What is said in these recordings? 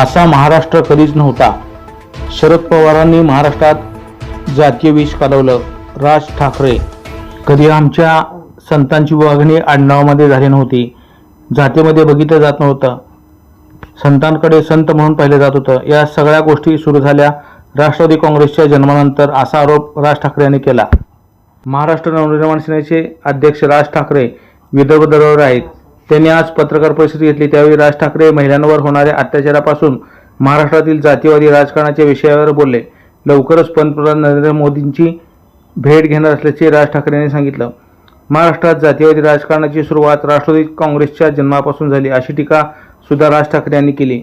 असा महाराष्ट्र कधीच नव्हता. शरद पवारांनी महाराष्ट्रात जातीय विष कालवलं. राज ठाकरे. कधी आमच्या संतांची वागणी आडनावामध्ये झाली नव्हती. जातीमध्ये बघितलं जात नव्हतं. संतांकडे संत म्हणून पाहिलं जात होतं. या सगळ्या गोष्टी सुरू झाल्या राष्ट्रवादी काँग्रेसच्या जन्मानंतर असा आरोप राज ठाकरे यांनी केला. महाराष्ट्र नवनिर्माण सेनेचे अध्यक्ष राज ठाकरे विदर्भ दौऱ्यावर आहेत. त्यांनी आज पत्रकार परिषद घेतली. त्यावेळी राज ठाकरे महिलांवर होणाऱ्या अत्याचारापासून महाराष्ट्रातील जातीवादी राजकारणाच्या विषयावर बोलले. लवकरच पंतप्रधान नरेंद्र मोदींची भेट घेणार असल्याचे राज ठाकरे यांनी सांगितलं. महाराष्ट्रात जातीवादी राजकारणाची सुरुवात राष्ट्रवादी काँग्रेसच्या जन्मापासून झाली अशी टीका सुद्धा राज ठाकरे यांनी केली.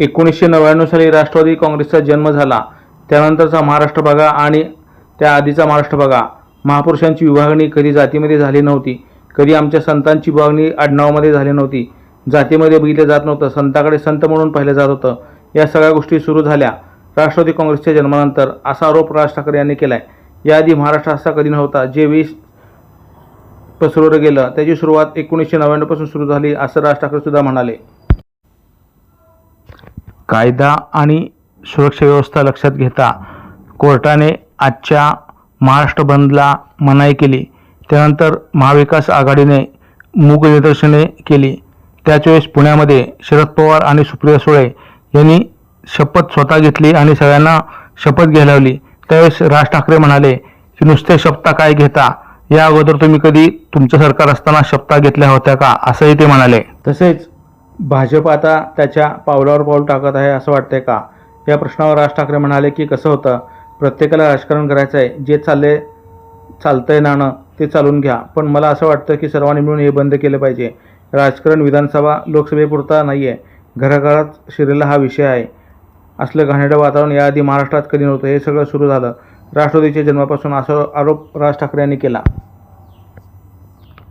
एकोणीसशे नव्याण्णव साली राष्ट्रवादी काँग्रेसचा जन्म झाला. त्यानंतरचा महाराष्ट्र बघा आणि त्या आधीचा महाराष्ट्र बघा. महापुरुषांची विभागणी कधी जातीमध्ये झाली नव्हती. कधी आमच्या संतांची विभागणी आडनावामध्ये झाली नव्हती जातीमध्ये बघितलं जात नव्हतं संताकडे संत म्हणून पाहिलं जात होतं. या सगळ्या गोष्टी सुरू झाल्या. राष्ट्रवादी काँग्रेसच्या जन्मानंतर असा आरोप राज ठाकरे यांनी केला आहे याआधी महाराष्ट्र असा कधी नव्हता जे वीस पसरवलं गेलं त्याची सुरुवात एकोणीसशे नव्याण्णवपासून सुरू झाली असं राज ठाकरेसुद्धा म्हणाले. कायदा आणि सुरक्षा व्यवस्था लक्षात घेता कोर्टाने आजच्या महाराष्ट्र बंदला मनाई केली. त्यानंतर महाविकास आघाडीने मूक निदर्शने केली. त्याचवेळेस पुण्यामध्ये शरद पवार आणि सुप्रिया सुळे यांनी शपथ स्वतः घेतली आणि सगळ्यांना शपथ घ्यायलावली त्यावेळेस राज ठाकरे म्हणाले की नुसते शपथा काय घेता? या अगोदर तुम्ही कधी तुमचं सरकार असताना शपथा घेतल्या होत्या का? असंही ते म्हणाले. तसेच भाजप आता त्याच्या पावलावर पाऊल टाकत आहे असं वाटतंय का? या प्रश्नावर राज ठाकरे म्हणाले की कसं होतं? प्रत्येकाला राजकारण करायचं आहे जे चालले चालतंय नाणं. ते चालून घ्या. पण मला असं वाटतं की सर्वांनी मिळून हे बंद केलं पाहिजे. राजकारण विधानसभा लोकसभेपुरता नाही आहे घराघरात शिरलेला हा विषय आहे. असलं घाणेरडं वातावरण याआधी महाराष्ट्रात कधी नव्हतं हे सगळं सुरू झालं. राष्ट्रवादीच्या जन्मापासून असा आरोप राज ठाकरे यांनी केला.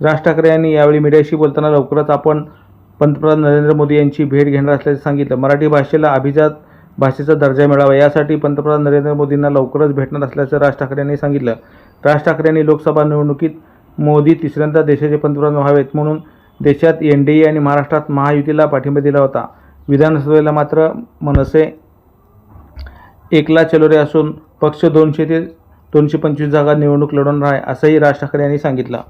राज ठाकरे यांनी यावेळी मीडियाशी बोलताना लवकरच आपण पंतप्रधान नरेंद्र मोदी यांची भेट घेणार असल्याचे सांगितलं. मराठी भाषेला अभिजात भाषेचा दर्जा मिळावा यासाठी पंतप्रधान नरेंद्र मोदींना लवकरच भेटणार असल्याचं राज ठाकरे यांनी सांगितलं. राज ठाकरे यांनी लोकसभा निवडणुकीत मोदी तिसऱ्यांदा देशाचे पंतप्रधान व्हावेत म्हणून देशात एन डी ए आणि महाराष्ट्रात महायुतीला पाठिंबा दिला होता. विधानसभेला मात्र मनसे एकला चलोरे असून पक्ष दोनशे ते दोनशे पंचवीस जागा निवडणूक लढवणार आहे असंही राज ठाकरे यांनी सांगितलं.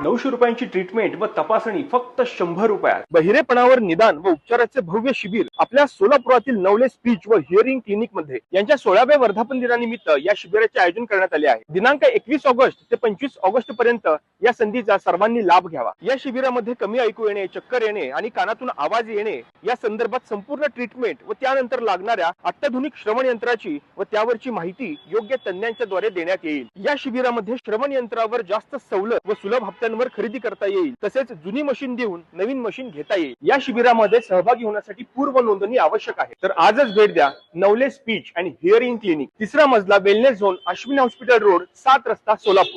नऊशे रुपयांची ट्रीटमेंट व तपासणी फक्त शंभर रुपयात. बहिरेपणावर निदान व उपचाराचे भव्य शिबिर आपल्या सोलापुरातील नवले स्पीच व हिअरिंग क्लिनिकमध्ये. यांच्या सोळाव्या वर्धापन दिनानिमित्त या शिबिराचे आयोजन करण्यात आले आहे. दिनांक एकवीस ऑगस्ट ते पंचवीस ऑगस्ट पर्यंत या संधीचा सर्वांनी लाभ घ्यावा. या शिबिरामध्ये कमी ऐकू येणे चक्कर येणे आणि कानातून आवाज येणे या संदर्भात संपूर्ण ट्रीटमेंट व त्यानंतर लागणाऱ्या अत्याधुनिक श्रवण यंत्राची व त्यावरची माहिती योग्य तज्ञांच्या द्वारे देण्यात येईल. या शिबिरामध्ये श्रवण यंत्रावर जास्त सवलत व सुलभ हप्त्यांवर खरेदी करता येईल. तसेच जुनी मशीन देऊन नवीन मशीन घेता येईल. या शिबिरामध्ये सहभागी होण्यासाठी पूर्व नोंदणी आवश्यक आहे. तर आजच भेट द्या Navale speech and hearing clinic. तिसरा मजला wellness zone Ashwin hospital road सात रस्ता सोलापूर.